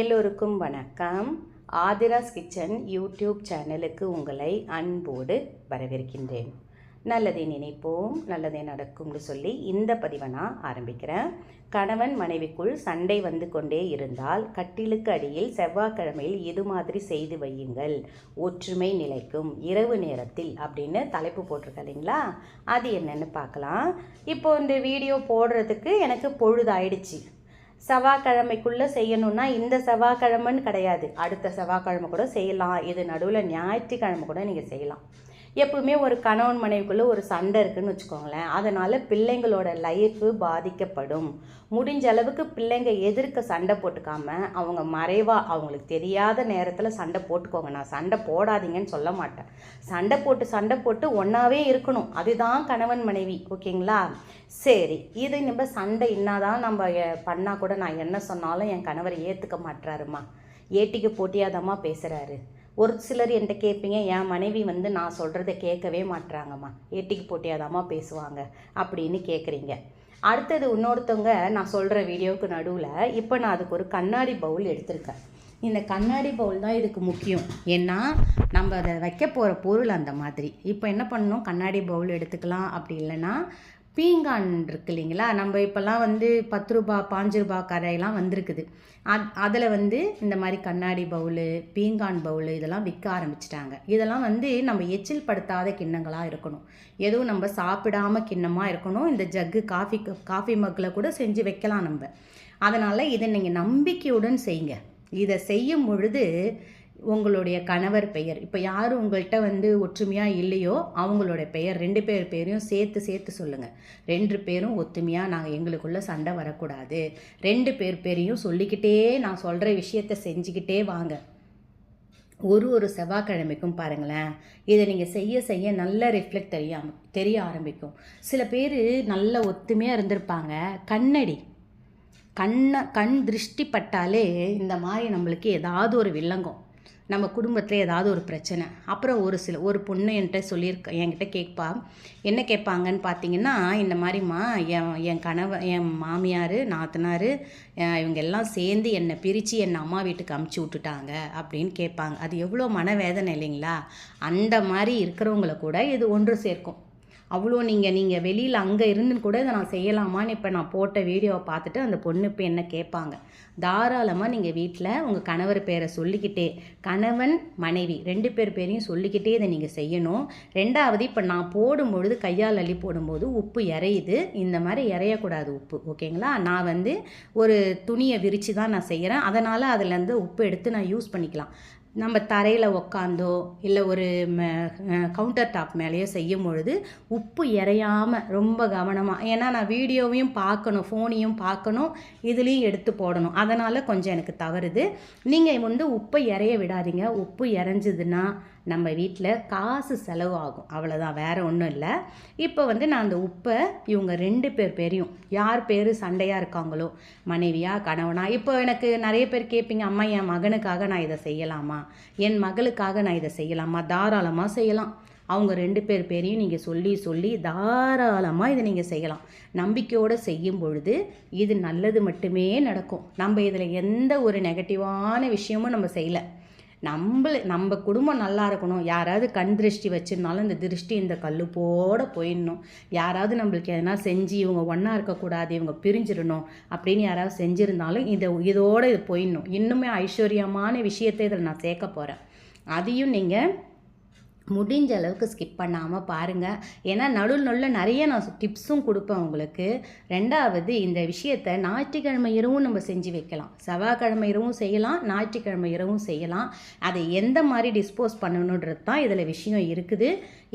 எல்லோருக்கும் வணக்கம். Aadhira's kitchen YouTube சேனலுக்கு உங்களை அன்போடு வரவேற்கின்றேன். நல்லதை நினைப்போம் நல்லதே நடக்கும்னு சொல்லி இந்த பதிவை நான் ஆரம்பிக்கிறேன். கணவன் மனைவிக்குள் சண்டை வந்து கொண்டே இருந்தால் கட்டிலுக்கு அடியில் செவ்வாய்க்கிழமையில் இது மாதிரி செய்து வையுங்கள். ஒற்றுமை நிலைக்கும் இரவு நேரத்தில் அப்படின்னு தலைப்பு போட்டிருக்க அது என்னென்னு பார்க்கலாம். இப்போ இந்த வீடியோ போடுறதுக்கு எனக்கு பொழுதாயிடுச்சு. செவ்வாய்க்கிழமைக்குள்ளே செய்யணும்னா இந்த செவ்வாய்க்கிழமைன்னு கிடையாது. அடுத்த செவ்வாய்க்கிழமை கூட செய்யலாம். இது நடுவில் ஞாயிற்றுக்கிழமை கூட நீங்கள் செய்யலாம். எப்பவுமே ஒரு கணவன் மனைவிக்குள்ளே ஒரு சண்டை இருக்குன்னு வச்சுக்கோங்களேன். அதனால் பிள்ளைங்களோட லைஃபு பாதிக்கப்படும். முடிஞ்ச அளவுக்கு பிள்ளைங்க எதிர்க்க சண்டை போட்டுக்காம அவங்க மறைவாக அவங்களுக்கு தெரியாத நேரத்தில் சண்டை போட்டுக்கோங்க. நான் சண்டை போடாதீங்கன்னு சொல்ல மாட்டேன். சண்டை போட்டு சண்டை போட்டு ஒன்றாவே இருக்கணும். அதுதான் கணவன் மனைவி ஓகேங்களா? சரி இது நம்ம சண்டை இன்னாதான் நம்ம பண்ணால் கூட நான் என்ன சொன்னாலும் என் கணவர் ஏற்றுக்க மாட்டுறாருமா ஏட்டிக்கு போட்டியாதம்மா பேசுகிறாரு ஒரு சிலர் என்கிட்ட கேட்பீங்க என் மனைவி வந்து நான் சொல்கிறத கேட்கவே மாட்டுறாங்கம்மா ஏட்டிக்கு போட்டியாதாம்மா பேசுவாங்க அப்படின்னு கேட்குறீங்க. அடுத்தது இன்னொருத்தவங்க நான் சொல்கிற வீடியோவுக்கு நடுவில் இப்போ நான் அதுக்கு ஒரு கண்ணாடி பவுல் எடுத்திருக்கேன். இந்த கண்ணாடி பவுல் தான் இதுக்கு முக்கியம். ஏன்னா நம்ம அதை வைக்க போகிற பொருள் அந்த மாதிரி. இப்போ என்ன பண்ணணும்? கண்ணாடி பவுல் எடுத்துக்கலாம் அப்படி இல்லைன்னா பீங்கான் இருக்கு இல்லைங்களா? நம்ம இப்போல்லாம் வந்து பத்து ரூபா பாஞ்சு ரூபா கரையெல்லாம் வந்திருக்குது. அத் அதில் வந்து இந்த மாதிரி கண்ணாடி பவுலு பீங்கான் பவுலு இதெல்லாம் விற்க ஆரம்பிச்சிட்டாங்க. இதெல்லாம் வந்து நம்ம எச்சில் படுத்தாத கிண்ணங்களாக இருக்கணும். எதுவும் நம்ம சாப்பிடாம கிண்ணமாக இருக்கணும். இந்த ஜக்கு காஃபி காஃபி மக்கில் கூட செஞ்சு வைக்கலாம் நம்ம. அதனால் இதை நீங்கள் நம்பிக்கையுடன் செய்யுங்க. இதை செய்யும் பொழுது உங்களுடைய கணவர் பெயர். இப்போ யார் உங்கள்கிட்ட வந்து ஒற்றுமையாக இல்லையோ அவங்களோட பெயர் ரெண்டு பேர் பேரையும் சேர்த்து சேர்த்து சொல்லுங்கள் ரெண்டு பேரும் ஒத்துமையாக நாங்கள் எங்களுக்குள்ளே சண்டை வரக்கூடாது. ரெண்டு பேர் பேரையும் சொல்லிக்கிட்டே நான் சொல்கிற விஷயத்த செஞ்சுக்கிட்டே வாங்க. ஒரு ஒரு செவ்வாய்க்கிழமைக்கும் பாருங்களேன் இதை நீங்கள் செய்ய செய்ய நல்ல ரிஃப்ளெக்ட் தெரிய தெரிய ஆரம்பிக்கும். சில பேர் நல்ல ஒத்துமையாக இருந்திருப்பாங்க. கண்ணடி. கண்ணை கண் திருஷ்டி பட்டாலே இந்த மாதிரி நம்மளுக்கு ஏதாவது ஒரு வில்லங்கம். நம்ம குடும்பத்தில் ஏதாவது ஒரு பிரச்சனை. அப்புறம் ஒரு சில ஒரு பொண்ணு என்கிட்ட சொல்லியிருக்க என்கிட்ட கேட்பா என்ன கேட்பாங்கன்னு பார்த்தீங்கன்னா இந்த மாதிரிம்மா என் என் கணவன் என் மாமியார் நாத்தனார் இவங்க எல்லாம் சேர்ந்து என்னை பிரித்து என் அம்மா வீட்டுக்கு அமுச்சு விட்டுட்டாங்க அப்படின்னு கேட்பாங்க. அது எவ்வளோ மனவேதனை இல்லைங்களா? அந்த மாதிரி இருக்கிறவங்கள கூட இது ஒன்று சேர்க்கும். அவ்வளோ நீங்கள் நீங்கள் வெளியில் அங்கே இருந்து கூட இதை நான் செய்யலாமான்னு இப்போ நான் போட்ட வீடியோவை பார்த்துட்டு அந்த பொண்ணு இப்போ என்ன கேட்பாங்க. தாராளமாக நீங்கள் வீட்டில் உங்கள் கணவர் பேரை சொல்லிக்கிட்டே கணவன் மனைவி ரெண்டு பேர் பேரையும் சொல்லிக்கிட்டே இதை நீங்கள் செய்யணும். ரெண்டாவது இப்போ நான் போடும்பொழுது கையால் அள்ளி போடும்போது உப்பு இறையுது. இந்த மாதிரி இறையக்கூடாது உப்பு ஓகேங்களா? நான் வந்து ஒரு துணியை விரித்து தான் நான் செய்கிறேன் அதனால் அதுலேருந்து உப்பு எடுத்து நான் யூஸ் பண்ணிக்கலாம். நம்ம தரையில் உக்காந்தோ இல்லை ஒரு கவுண்டர் டாப் மேலேயோ செய்யும் பொழுது உப்பு இறையாமல் ரொம்ப கவனமாக ஏன்னா நான் வீடியோவையும் பார்க்கணும் ஃபோனையும் பார்க்கணும் இதுலேயும் எடுத்து போடணும். அதனால் கொஞ்சம் எனக்கு தவறுது. நீங்கள் வந்து உப்பை இறைய விடாதீங்க. உப்பு இறைஞ்சதுன்னா நம்ம வீட்டில் காசு செலவாகும் அவ்வளோதான் வேறு ஒன்றும் இல்லை. இப்போ வந்து நான் அந்த உப்பை இவங்க ரெண்டு பேர் பேரையும் யார் பேர் சண்டையாக இருக்காங்களோ மனைவியா கணவனா இப்போ எனக்கு நிறைய பேர் கேட்பீங்க அம்மா என் மகனுக்காக நான் இதை செய்யலாமா? என் மகளுக்காக நான் இதை செய்யலாமா? தாராளமாக செய்யலாம். அவங்க ரெண்டு பேர் பேரையும் நீங்கள் சொல்லி சொல்லி தாராளமாக இதை நீங்கள் செய்யலாம். நம்பிக்கையோடு செய்யும் பொழுது இது நல்லது மட்டுமே நடக்கும். நம்ம இதில் எந்த ஒரு நெகட்டிவான விஷயமும் நம்ம செய்யலை. நம்மள நம்ம குடும்பம் நல்லா இருக்கணும். யாராவது கண் திருஷ்டி வச்சுருந்தாலும் இந்த திருஷ்டி இந்த கல்லுப்போட போயிடணும். யாராவது நம்மளுக்கு எதனா செஞ்சு இவங்க ஒன்றா இருக்கக்கூடாது இவங்க பிரிஞ்சிடணும் அப்படின்னு யாராவது செஞ்சுருந்தாலும் இதை இதோடு இது போயிடணும். இன்னுமே ஐஸ்வர்யமான விஷயத்தை இதில் நான் சேர்க்க போகிறேன் அதையும் நீங்கள் முடிஞ்ச அளவுக்கு ஸ்கிப் பண்ணாமல் பாருங்கள் ஏன்னா நடு நடுவில் நிறைய நான் டிப்ஸும் கொடுப்பேன் உங்களுக்கு. ரெண்டாவது இந்த விஷயத்தை ஞாயிற்றுக்கிழமை இரவும் நம்ம செஞ்சு வைக்கலாம். செவ்வாய்க்கிழமை இரவும் செய்யலாம் ஞாயிற்றுக்கிழமை இரவும் செய்யலாம். அதை எந்த மாதிரி டிஸ்போஸ் பண்ணணுன்றது தான் இதில் விஷயம் இருக்குது.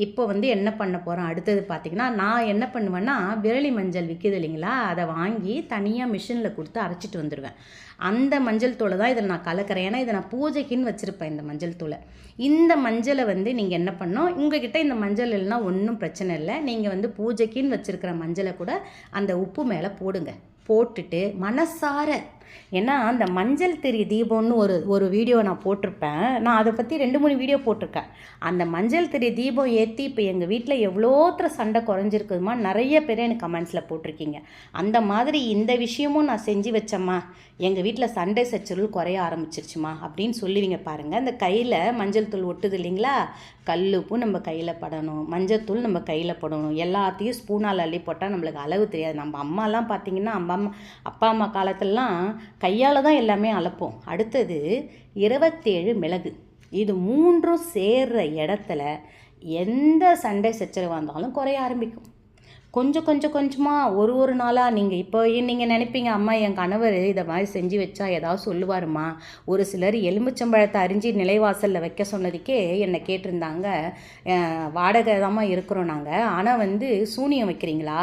இப்போ வந்து என்ன பண்ண போகிறோம் அடுத்தது பார்த்திங்கன்னா நான் என்ன பண்ணுவேன்னா விரலி மஞ்சள் விற்கிது இல்லைங்களா? அதை வாங்கி தனியாக மிஷினில் கொடுத்து அரைச்சிட்டு வந்துடுவேன் அந்த மஞ்சள் தூளை தான் இதில் நான் கலக்கிறேன். ஏன்னா இதை நான் பூஜைக்குன்னு வச்சுருப்பேன் இந்த மஞ்சள் தூளை. இந்த மஞ்சளை வந்து நீங்கள் என்ன பண்ணோம் உங்ககிட்ட இந்த மஞ்சள் இல்லைனா ஒன்றும் பிரச்சனை இல்லை. நீங்கள் வந்து பூஜைக்குன்னு வச்சுருக்கிற மஞ்சளை கூட அந்த உப்பு மேலே போடுங்க. போட்டுட்டு மனசார ஏன்னா அந்த மஞ்சள் திரி தீபம்னு ஒரு ஒரு வீடியோ நான் போட்டிருப்பேன். நான் அதை பற்றி ரெண்டு மூணு வீடியோ போட்டிருக்கேன். அந்த மஞ்சள் திரி தீபம் ஏற்றி இப்போ எங்கள் வீட்டில் எவ்வளோத்திர சண்டை குறைஞ்சிருக்குதுமா நிறைய பேர் எனக்கு கமெண்ட்ஸில் போட்டிருக்கீங்க. அந்த மாதிரி இந்த விஷயமும் நான் செஞ்சு வச்சேம்மா. எங்கள் வீட்டில் சண்டை சச்சரவு குறைய ஆரம்பிச்சிருச்சுமா அப்படின்னு சொல்லுவீங்க பாருங்கள் அந்த கையில் மஞ்சள் தூள் ஒட்டுது இல்லைங்களா? கல்லுப்பும் நம்ம கையில் படணும். மஞ்சள் தூள் நம்ம கையில் படணும். எல்லாத்தையும் ஸ்பூனால் அள்ளி போட்டால் நம்மளுக்கு அளவு தெரியாது. நம்ம அம்மாலாம் பார்த்தீங்கன்னா அம்மா அப்பா அம்மா காலத்துலலாம் கையால் தான் எல்லாமே அளப்போம். அடுத்தது இருபத்தேழு மிளகு. இது மூன்றும் சேர்ற இடத்துல எந்த சண்டை சச்சரவாக இருந்தாலும் குறைய ஆரம்பிக்கும். கொஞ்சம் கொஞ்சம் கொஞ்சமாக ஒரு ஒரு நாளாக நீங்கள் இப்போ நீங்கள் நினைப்பீங்க அம்மா என் கணவர் இதை மாதிரி செஞ்சு வச்சா ஏதாவது சொல்லுவாருமா? ஒரு சிலர் எலுமிச்சம்பழத்தை அரிஞ்சு நிலைவாசலில் வைக்க சொன்னதுக்கே என்னை கேட்டிருந்தாங்க. வாடகை தான் இருக்கிறோம் நாங்கள் ஆனால் வந்து சூனியம் வைக்கிறீங்களா?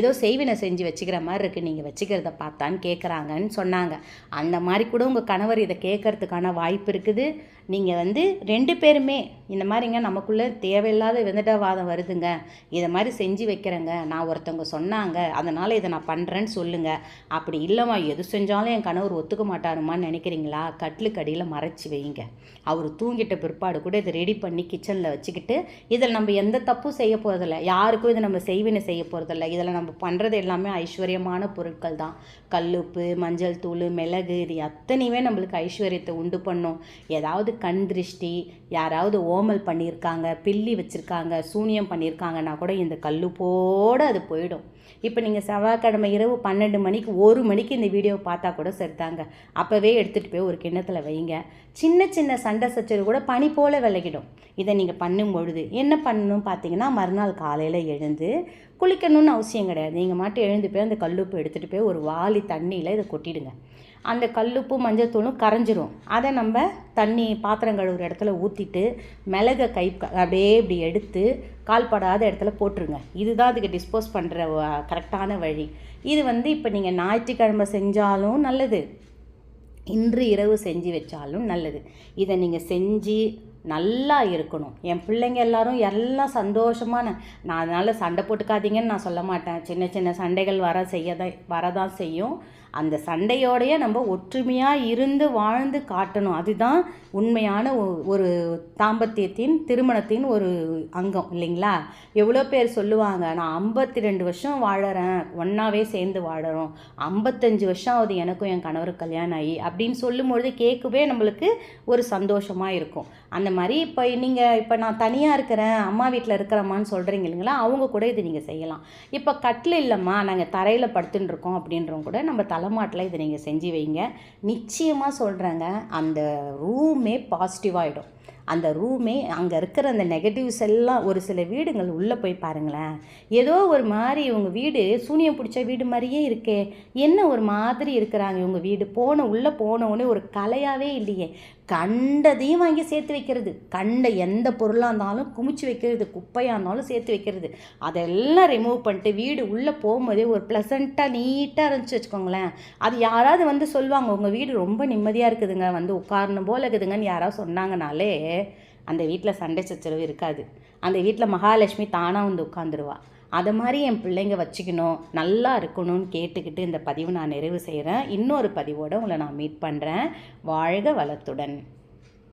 ஏதோ செய்வினை செஞ்சு வச்சுக்கிற மாதிரி இருக்குது நீங்கள் வச்சுக்கிறத பார்த்தான்னு கேட்குறாங்கன்னு சொன்னாங்க. அந்த மாதிரி கூட உங்கள் கணவர் இதை கேட்கறதுக்கான வாய்ப்பு இருக்குது. நீங்கள் வந்து ரெண்டு பேருமே இந்த மாதிரிங்க நமக்குள்ளே தேவையில்லாத விதண்டவாதம் வருதுங்க. இதை மாதிரி செஞ்சு வைக்கிறேங்க. நான் ஒருத்தவங்க சொன்னாங்க. அதனால் இதை நான் பண்ணுறேன்னு சொல்லுங்கள் அப்படி இல்லைம்மா எது செஞ்சாலும் என் கணவர் ஒத்துக்க மாட்டாருமான்னு நினைக்கிறீங்களா? கட்டிலுக்கு அடியில் மறைச்சி வைங்க. அவர் தூங்கிட்ட பிற்பாடு கூட இதை ரெடி பண்ணி கிச்சனில் வச்சுக்கிட்டு இதில் நம்ம எந்த தப்பும் செய்ய போகிறதில்ல யாருக்கும் இதை நம்ம செய்வினை செய்ய போகிறதில்ல இதில் நம்ம பண்ணுறது எல்லாமே ஐஸ்வர்யமான பொருட்கள் தான். கல்லுப்பு மஞ்சள் தூள் மிளகு இது அத்தனையுமே நம்மளுக்கு ஐஸ்வர்யத்தை உண்டு பண்ணும். ஏதாவது கண் திருஷ்டி யாராவது ஓமல் பண்ணியிருக்காங்க பில்லி வச்சுருக்காங்க சூனியம் பண்ணியிருக்காங்கன்னா கூட இந்த கல்லுப்போடு அது போயிடும். இப்போ நீங்கள் செவ்வாய்க்கிழமை இரவு பன்னெண்டு மணிக்கு ஒரு மணிக்கு இந்த வீடியோவை பார்த்தா கூட சரிதாங்க. அப்போவே எடுத்துகிட்டு போய் ஒரு கிண்ணத்தில் வைங்க. சின்ன சின்ன சண்டை சச்சரவு கூட பனி போல் விலகிடும். இதை நீங்கள் பண்ணும் பொழுது என்ன பண்ணணும் பார்த்தீங்கன்னா மறுநாள் காலையில் எழுந்து குளிக்கணும்னு அவசியம் கிடையாது. நீங்கள் மட்டும் எழுந்து போய் அந்த கல்லுப்பு எடுத்துகிட்டு போய் ஒரு வாளி தண்ணியில் இதை கொட்டிடுங்க. அந்த கல்லுப்பு மஞ்சத்தூளும் கரைஞ்சிரும். அதை நம்ம தண்ணி பாத்திரம் கழுவுற இடத்துல ஊற்றிட்டு மிளகை கை அப்படியே இப்படி எடுத்து கால்படாத இடத்துல போட்டுருங்க. இதுதான் அதுக்கு டிஸ்போஸ் பண்ணுற கரெக்டான வழி. இது வந்து இப்போ நீங்கள் ஞாயிற்றுக்கிழமை செஞ்சாலும் நல்லது. இன்று இரவு செஞ்சு வச்சாலும் நல்லது. இதை நீங்கள் செஞ்சு நல்லா இருக்கணும். என் பிள்ளைங்க எல்லாரும் எல்லாம் சந்தோஷமான நான் அதனால் சண்டை போட்டுக்காதீங்கன்னு நான் சொல்ல மாட்டேன். சின்ன சின்ன சண்டைகள் வர செய்ய தான் வரதான் செய்யும். அந்த சண்டையோடையே நம்ம ஒற்றுமையாக இருந்து வாழ்ந்து காட்டணும். அதுதான் உண்மையான ஒ- ஒரு தாம்பத்தியத்தின் திருமணத்தின் ஒரு அங்கம் இல்லைங்களா? எவ்வளோ பேர் சொல்லுவாங்க நான் ஐம்பத்தி ரெண்டு வருஷம் வாழறேன். ஒன்றாவே சேர்ந்து வாழறோம். ஐம்பத்தஞ்சு வருஷம் ஆகுது எனக்கும் என் கணவர் கல்யாணம் ஆகி அப்படின்னு சொல்லும்பொழுது கேட்கவே நம்மளுக்கு ஒரு சந்தோஷமாக இருக்கும். அந்த மாதிரி இப்போ நீங்கள் இப்போ நான் தனியாக இருக்கிறேன் அம்மா வீட்டில் இருக்கிறம்மான்னு சொல்கிறீங்க இல்லைங்களா? அவங்க கூட இது நீங்கள் செய்யலாம். இப்போ கட்டில் இல்லைம்மா நாங்கள் தரையில் படுத்துன்னு இருக்கோம் அப்படின்றவங்க கூட நம்ம தலைமாட்டில் இதை நீங்கள் செஞ்சு வைங்க. நிச்சயமாக சொல்கிறேங்க அந்த ரூமே பாசிட்டிவாகிடும் அந்த ரூமே அங்கே இருக்கிற அந்த நெகட்டிவ்ஸ் எல்லாம் ஒரு சில வீடுங்கள் உள்ளே போய் பாருங்களேன். ஏதோ ஒரு மாதிரி இவங்க வீடு சூனியம் பிடிச்ச வீடு மாதிரியே இருக்கே. என்ன ஒரு மாதிரி இருக்கிறாங்க இவங்க வீடு? போன உள்ளே போன உடனே ஒரு கலையாகவே இல்லையே. கண்டதையும் வாங்கி சேர்த்து வைக்கிறது. கண்ட எந்த பொருளாக இருந்தாலும் குமிச்சு வைக்கிறது. குப்பையாக இருந்தாலும் சேர்த்து வைக்கிறது. அதெல்லாம் ரிமூவ் பண்ணிட்டு வீடு உள்ளே போகும்போதே ஒரு ப்ளசண்ட்டாக நீட்டாக இருந்துச்சு வச்சுக்கோங்களேன். அது யாராவது வந்து சொல்லுவாங்க உங்கள் வீடு ரொம்ப நிம்மதியாக இருக்குதுங்க. வந்து உட்காரணும் போல இருக்குதுங்கன்னு யாராவது சொன்னாங்கனாலே அந்த வீட்டில் சண்டை சச்சரவு இருக்காது. அந்த வீட்டில் மகாலட்சுமி தானாக வந்து உட்காந்துருவா அதை மாதிரி என் பிள்ளைங்க வச்சுக்கணும் நல்லா இருக்கணும்னு கேட்டுக்கிட்டு இந்த பதிவு நான் நிறைவு செய்கிறேன் இன்னொரு பதிவோடு உங்களை நான் மீட் பண்ணுறேன் வாழ்க வளத்துடன்.